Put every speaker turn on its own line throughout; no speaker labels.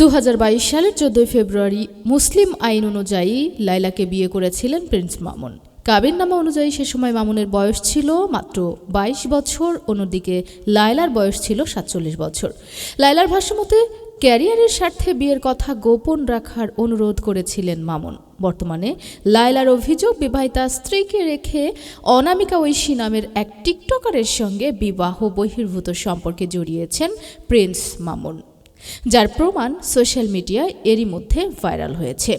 দু হাজার বাইশ সালের চোদ্দই ফেব্রুয়ারি মুসলিম আইন অনুযায়ী লাইলাকে বিয়ে করেছিলেন প্রিন্স মামুন। কাবিননামা অনুযায়ী সে সময় মামুনের বয়স ছিল মাত্র ২২ বছর, অন্যদিকে লায়লার বয়স ছিল সাতচল্লিশ বছর। লায়লার ভাষ্যমতে, ক্যারিয়ারের স্বার্থে বিয়ের কথা গোপন রাখার অনুরোধ করেছিলেন মামুন। বর্তমানে লায়লার অভিযোগ, বিবাহিতা স্ত্রীকে রেখে অনামিকা ঐশী নামের এক টিকটকারের সঙ্গে বিবাহ বহির্ভূত সম্পর্কে জড়িয়েছেন প্রিন্স মামুন। যার প্রমাণ সোশ্যাল মিডিয়ায় এরই মধ্যে ভাইরাল হয়েছে।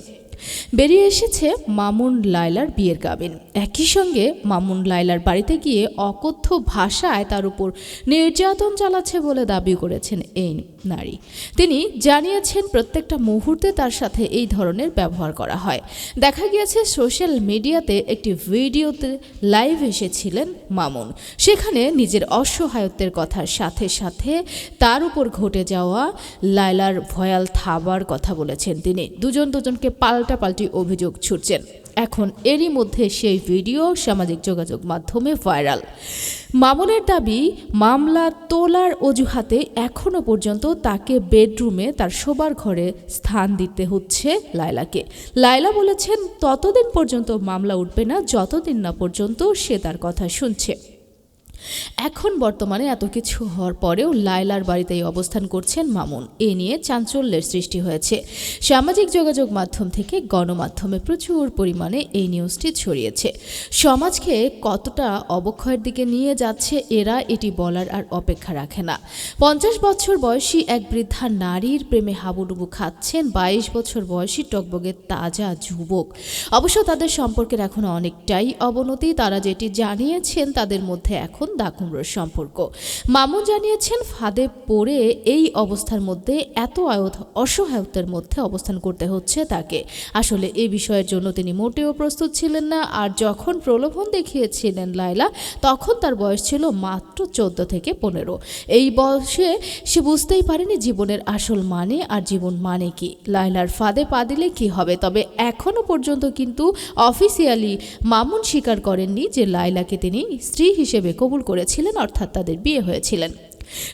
বেরিয়ে এসেছে মামুন লায়লার বিয়ের গাবিন। একই সঙ্গে মামুন লায়লার বাড়িতে গিয়ে অকথ্য ভাষায় তার উপর নির্যাতন চালাচ্ছে বলে দাবি করেছেন এই নারী। তিনি জানিয়েছেন প্রত্যেকটা মুহূর্তে তার সাথে এই ধরনের ব্যবহার করা হয়। দেখা গিয়েছে সোশ্যাল মিডিয়াতে একটি ভিডিওতে লাইভ এসেছিলেন মামুন। সেখানে নিজের অসহায়ত্বের কথার সাথে সাথে তার উপর ঘটে যাওয়া লায়লার ভয়াল থাবার কথা বলেছেন তিনি। দুজন দুজনকে পাল্টাপাল্টি অভিযোগ ছুটছেন। এখন এরই মধ্যে সেই ভিডিও সামাজিক যোগাযোগ মাধ্যমে ভাইরাল। মামুনের দাবি, মামলা তোলার অজুহাতে এখনও পর্যন্ত তাকে বেডরুমে তার শোবার ঘরে স্থান দিতে হচ্ছে লায়লাকে। লায়লা বলেছেন, ততদিন পর্যন্ত মামলা উঠবে না, যতদিন না পর্যন্ত সে তার কথা শুনছে। এখন বর্তমানে এত কিছু হওয়ার পরেও লায়লার বাড়িতেই অবস্থান করছেন মামুন। এ নিয়ে চাঞ্চল্যের সৃষ্টি হয়েছে। সামাজিক যোগাযোগ মাধ্যম থেকে গণমাধ্যমে প্রচুর পরিমাণে এই নিউজটি ছড়িয়েছে। সমাজকে কতটা অবক্ষয়ের দিকে নিয়ে যাচ্ছে এরা এটি বলার আর অপেক্ষা রাখে না। পঞ্চাশ বছর বয়সী এক বৃদ্ধা নারীর প্রেমে হাবুডুবু খাচ্ছেন। বাইশ বছর বয়সী টকবগে তাজা যুবক। অবশ্য তাদের সম্পর্কের এখন অনেকটাই অবনতি। তারা যেটি জানিয়েছেন, তাদের মধ্যে এখন দাকুমড়োর সম্পর্ক। মামুন জানিয়েছেন, ফাঁদে পড়ে এই অবস্থার মধ্যে এত আয়ত, অসহায়ত্বের মধ্যে অবস্থান করতে হচ্ছে তাকে। আসলে এই বিষয়ের জন্য তিনি মোটেও প্রস্তুত ছিলেন না, আর যখন প্রলোভন দেখিয়েছিলেন লায়লা, তখন তার বয়স ছিল মাত্র চোদ্দ থেকে পনেরো। এই বয়সে সে বুঝতেই পারেনি জীবনের আসল মানে আর জীবন মানে কি। লায়লার ফাঁদে পা দিলে কি হবে? তবে এখনও পর্যন্ত কিন্তু অফিসিয়ালি মামুন স্বীকার করেননি যে লায়লাকে তিনি স্ত্রী হিসেবে কবুল করেছিলেন অর্থাৎ তাদের বিয়ে হয়েছিলেন।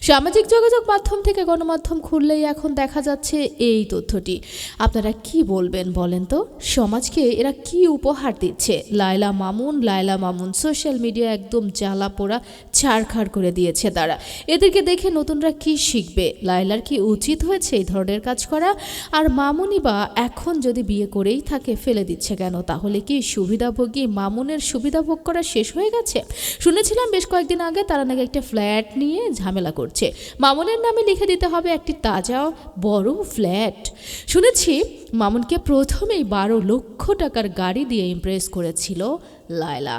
সামাজিক যোগাযোগ মাধ্যম থেকে গণমাধ্যম খুললেই এখন দেখা যাচ্ছে এই তথ্যটি। আপনারা কি বলবেন বলেন তো? সমাজকে এরা কি উপহার দিচ্ছে? লায়লা মামুন লায়লা মামুন সোশ্যাল মিডিয়া একদম জ্বালা পোড়া, ছাড়খাড় করে দিয়েছে তারা। এদেরকে দেখে নতুনরা কি শিখবে? লায়লার কি উচিত হয়েছে এই ধরনের কাজ করা? আর মামুনি বা এখন যদি বিয়ে করেই থাকে ফেলে দিচ্ছে কেন? তাহলে কি সুবিধাভোগী মামুনের সুবিধা ভোগ করা শেষ হয়ে গেছে? শুনেছিলাম বেশ কয়েকদিন আগে তারা নাকি একটা ফ্ল্যাট নিয়ে ঝামেলা করছে। মামুনের নামে লিখে দিতে হবে একটি তাজা, বড় ফ্ল্যাট। শুনেছি মামুনকে প্রথমেই বারো লক্ষ টাকার গাড়ি দিয়ে ইমপ্রেস করেছিল লায়লা।